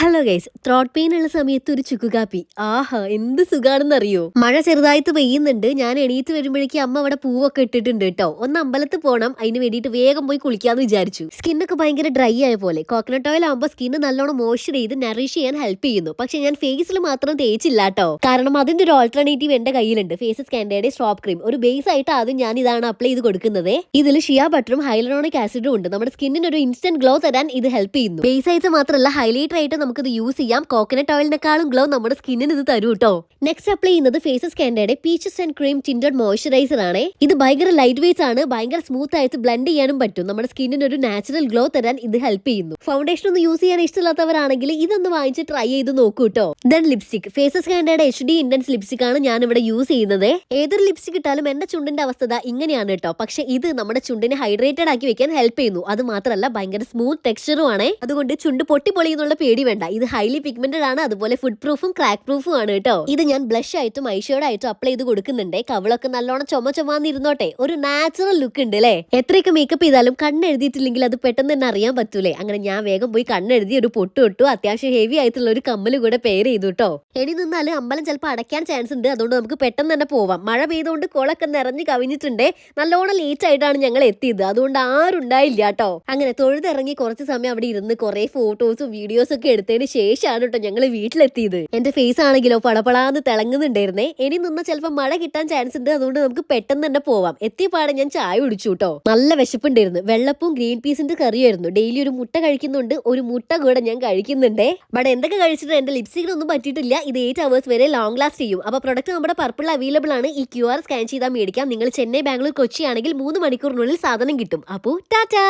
Hello guys throat pain ഉള്ള സമയത്ത് ഒരു ചുക്കുകാപ്പി ആഹാ എന്ത് സുഖാണെന്നറിയോ? മഴ ചെറുതായിട്ട് പെയ്യുന്നുണ്ട്. ഞാൻ എണീറ്റ് വരുമ്പോഴേക്കും അമ്മ അവിടെ പൂവൊക്കെ ഇട്ടിട്ടുണ്ട് കേട്ടോ. ഒന്ന് അമ്പലത്തിൽ പോകണം അതിന് വേണ്ടിയിട്ട് വേഗം പോയി കുളിക്കാന്ന് വിചാരിച്ചു. സ്കിന്നൊക്കെ ഭയങ്കര ഡ്രൈ ആയ പോലെ. കോക്കനട്ട് ഓയിൽ ആകുമ്പോൾ സ്കിന്ന് നല്ലോണം മോയ്സ്ചർ ചെയ്ത് നറിഷ് ചെയ്യാൻ ഹെൽപ്പ് ചെയ്യുന്നു. പക്ഷെ ഞാൻ ഫേസിൽ മാത്രം തേച്ചില്ല കേട്ടോ. കാരണം അതിന്റെ ഒരു ഓൾട്ടർനേറ്റീവ് എന്റെ കയ്യിലുണ്ട്. ഫേസ് സ്കാൻഡയുടെ സ്ട്രോപ്പ് ക്രീം ഒരു ബേസ് ആയിട്ട് ആദ്യം ഞാൻ ഇതാണ് അപ്ലൈ ചെയ്ത് കൊടുക്കുന്നത്. ഇതിൽ ഷിയ ബട്ടറും ഹൈലറോണിക് ആസിഡും ഉണ്ട്. നമ്മുടെ സ്കിന്നിന് ഒരു ഇൻസ്റ്റന്റ് ഗ്ലോ തരാൻ ഇത് ഹെൽപ്പ് ചെയ്യുന്നു. ബേസ് ആയിട്ട് മാത്രമല്ല ഹൈലൈറ്റർ ആയിട്ട് നമുക്കിത് യൂസ് ചെയ്യാം. കോക്കനട്ട് ഓയിലിനെക്കാളും ഗ്ലോ നമ്മുടെ സ്കിന്നിന് ഇത് തരും കേട്ടോ നെക്സ്റ്റ് അപ്ലൈ ചെയ്യുന്നത് Faces കാൻഡയുടെ peaches and cream tinted moisturiser ആണ്. ഇത് ഭയങ്കര ലൈറ്റ് വെയിറ്റ് ആണ്. ഭയങ്കര സ്മൂത്ത് ആയിട്ട് ബ്ലെൻഡ് ചെയ്യാനും പറ്റും. നമ്മുടെ സ്കിന്നിന് ഒരു നാച്ചുറൽ ഗ്ലോ തരാൻ ഇത് ഹെൽപ്പ് ചെയ്യുന്നു. ഫൗണ്ടേഷൻ ഒന്നും യൂസ് ചെയ്യാൻ ഇഷ്ടമില്ലാത്തവരാണെങ്കിൽ ഇതൊന്ന് വാങ്ങിച്ച് ട്രൈ ചെയ്ത് നോക്കൂ കേട്ടോ ദെൻ ലിപ്സ്റ്റിക് ഫേസസ് കാൻഡയുടെ എച്ച് ഡി ഇന്റൻസ് ലിപ്സ്റ്റിക് ആണ് ഞാൻ ഇവിടെ യൂസ് ചെയ്യുന്നത്. ഏതൊരു ലിപ്സ്റ്റിക് ഇട്ടാലും എന്റെ ചുണ്ടിന്റെ അവസ്ഥ ഇങ്ങനെയാണ് കേട്ടോ പക്ഷെ ഇത് നമ്മുടെ ചുണ്ടിനെ ഹൈഡ്രേറ്റഡ് ആക്കി വെക്കാൻ ഹെൽപ്പ് ചെയ്യുന്നു. അത് മാത്രമല്ല ഭയങ്കര സ്മൂത്ത് ടെക്സ്ചറും ആണ്. അതുകൊണ്ട് ചുണ്ട് പൊട്ടി പൊളിയെന്നുള്ള പേടി വേണ്ട. ഇത് ഹൈലി പിഗ്മെന്റഡ് ആണ്. അതുപോലെ ഫുഡ് പ്രൂഫും ക്രാക്ക് പ്രൂഫും ആണ് കേട്ടോ. ഇത് ഞാൻ ബ്ലഷ് ആയിട്ടും ഐഷോഡ് ആയിട്ടും അപ്ലൈ ചെയ്ത് കൊടുക്കുന്നുണ്ട്. കവളൊക്കെ നല്ലോണം ചുമ ചുമന്നിരുന്നോട്ടെ. ഒരു നാച്ചുറൽ ലുക്ക് ഉണ്ട് അല്ലേ? എത്രയൊക്കെ മേക്കപ്പ് ചെയ്താലും കണ്ണെഴുതിയിട്ടില്ലെങ്കിൽ അത് പെട്ടെന്ന് തന്നെ അറിയാൻ പറ്റൂലേ. അങ്ങനെ ഞാൻ വേഗം പോയി കണ്ണെഴുതി ഒരു പൊട്ട് ഇട്ടു. അത്യാവശ്യം ഹെവി ആയിട്ടുള്ള ഒരു കമ്മൽ കൂടെ പേര് ചെയ്തു കേട്ടോ എടി നിന്നാലും അമ്പലം ചിലപ്പോൾ അടയ്ക്കാൻ ചാൻസ് ഉണ്ട്. അതുകൊണ്ട് നമുക്ക് പെട്ടെന്ന് തന്നെ പോവാം. മഴ പെയ്തുകൊണ്ട് കുളൊക്കെ നിറഞ്ഞു കവിഞ്ഞിട്ടുണ്ട്. നല്ലോണം ലേറ്റ് ആയിട്ടാണ് ഞങ്ങൾ എത്തിയത്. അതുകൊണ്ട് ആരും ഉണ്ടായില്ല കേട്ടോ അങ്ങനെ തൊഴുതിറങ്ങി കുറച്ച് സമയം അവിടെ ഇരുന്ന് കുറെ ഫോട്ടോസും വീഡിയോസും ഒക്കെ എടുത്തതിന് ശേഷമാണ് കേട്ടോ ഞങ്ങൾ വീട്ടിലെത്തിയത്. എന്റെ ഫേസ് ആണെങ്കിലോ പളപളാന്ന് തിളങ്ങുന്നുണ്ടായിരുന്നേ. ഇനി നിന്ന് ചിലപ്പോൾ മഴ കിട്ടാൻ ചാൻസ് ഉണ്ട്. അതുകൊണ്ട് നമുക്ക് പെട്ടെന്ന് തന്നെ പോവാം. എത്തിയ പാടെ ഞാൻ ചായ കുടിച്ചു കേട്ടോ നല്ല വിശപ്പുണ്ടായിരുന്നു. വെള്ളപ്പും ഗ്രീൻ പീസിന്റെ കറിയായിരുന്നു ഡെയിലി ഒരു മുട്ട കഴിക്കുന്നുണ്ട്. ഒരു മുട്ട കൂടെ ഞാൻ കഴിക്കുന്നുണ്ടേ. ബട്ട് എന്തൊക്കെ കഴിച്ചിട്ട് എന്റെ ലിപ്സ്റ്റിക്കിനൊന്നും പറ്റിയിട്ടില്ല. ഇത് എയ്റ്റ് അവേഴ്സ് വരെ ലോങ് ലാസ്റ്റ് ചെയ്യും. അപ്പൊ പ്രൊഡക്റ്റ് നമ്മുടെ പർപ്പിൾ അവൈലബിൾ ആണ്. ഈ ക്യു ആർ സ്കാൻ ചെയ്താൽ മേടിക്കാം. നിങ്ങൾ ചെന്നൈ ബാംഗ്ലൂർ കൊച്ചി ആണെങ്കിൽ മൂന്ന് മണിക്കൂറിനുള്ളിൽ സാധനം കിട്ടും. അപ്പോൾ ടാറ്റാ!